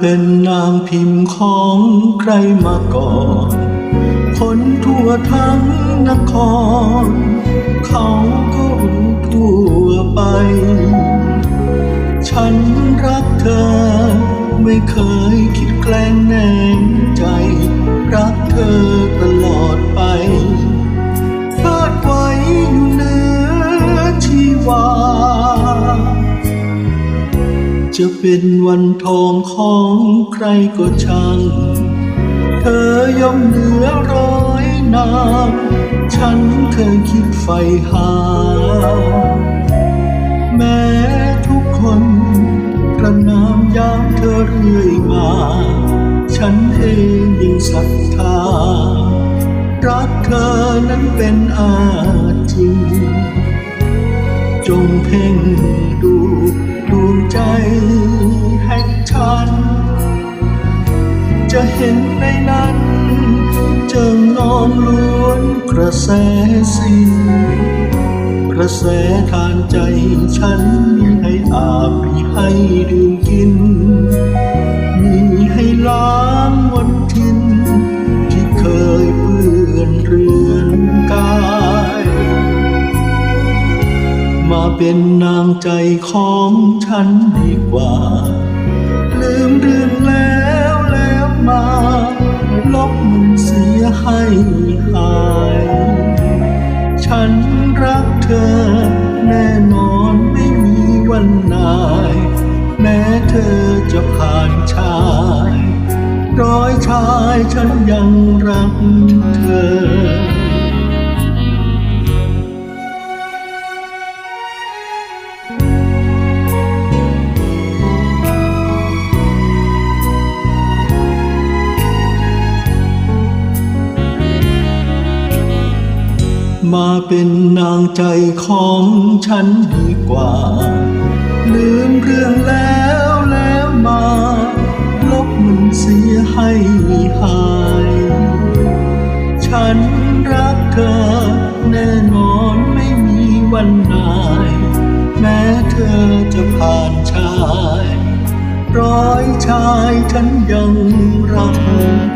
เป็นนางพิมพ์ของใครมาก่อน คนทั่วทั้งนคร เขาก็รู้ทั่วไป ฉันรักเธอ ไม่เคยคิดแกล้งแนงใจ รักเธอ จะเป็นวันทองของใครก็ช่าง เธอย่อมเหนือร้อยนามฉันเคยคิดใฝ่หา แม้ทุกคนประนามยามเธอเรื่อยมา ฉันเองยังศรัทธา รักเธอนั้นเป็นอาจริง จงเพ่งดูดวงใจแห่งฉัน จะเห็นในนั้นเจิงนอนล้วนกระแสสิกระแสทานใจฉันมีให้อาบมีให้ดื่มกิน มีให้ล้า เป็นนางใจของฉันดีกว่า ลืมเรื่องแล้วแล้วมาลบมันเสียให้หาย ฉันรักเธอแน่นอนไม่มีวันนาย แม้เธอจะผ่านชายร้อยชายฉันยังรักเธอ มาเป็นนางใจของฉันดีกว่า ลืมเรื่องแล้วแล้วมา ลบมันเสียให้หาย ฉันรักเธอแน่นอนไม่มีวันนาย แม้เธอจะผ่านชาย ร้อยชายฉันยังรักเธอ